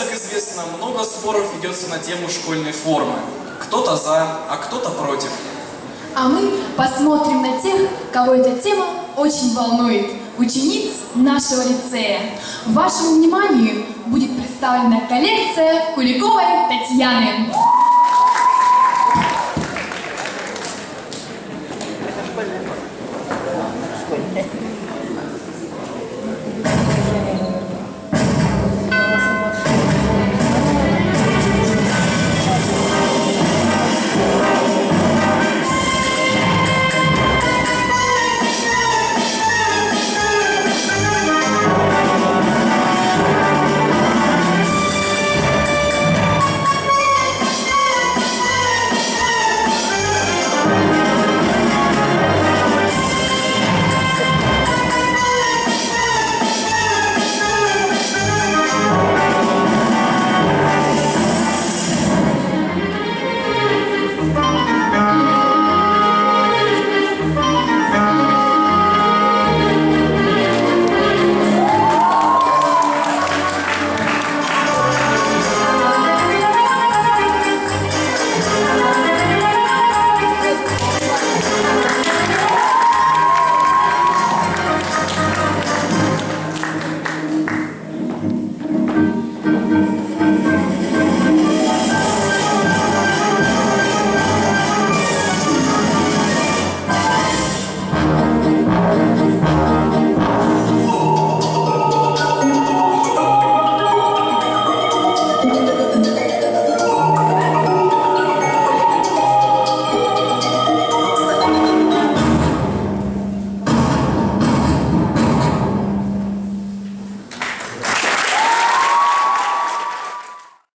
как известно, много споров ведется на тему школьной формы. Кто-то за, а кто-то против. А мы посмотрим на тех, кого эта тема очень волнует. Учениц нашего лицея. Вашему вниманию будет представлена коллекция Куликовой Татьяны. Это школьная. Música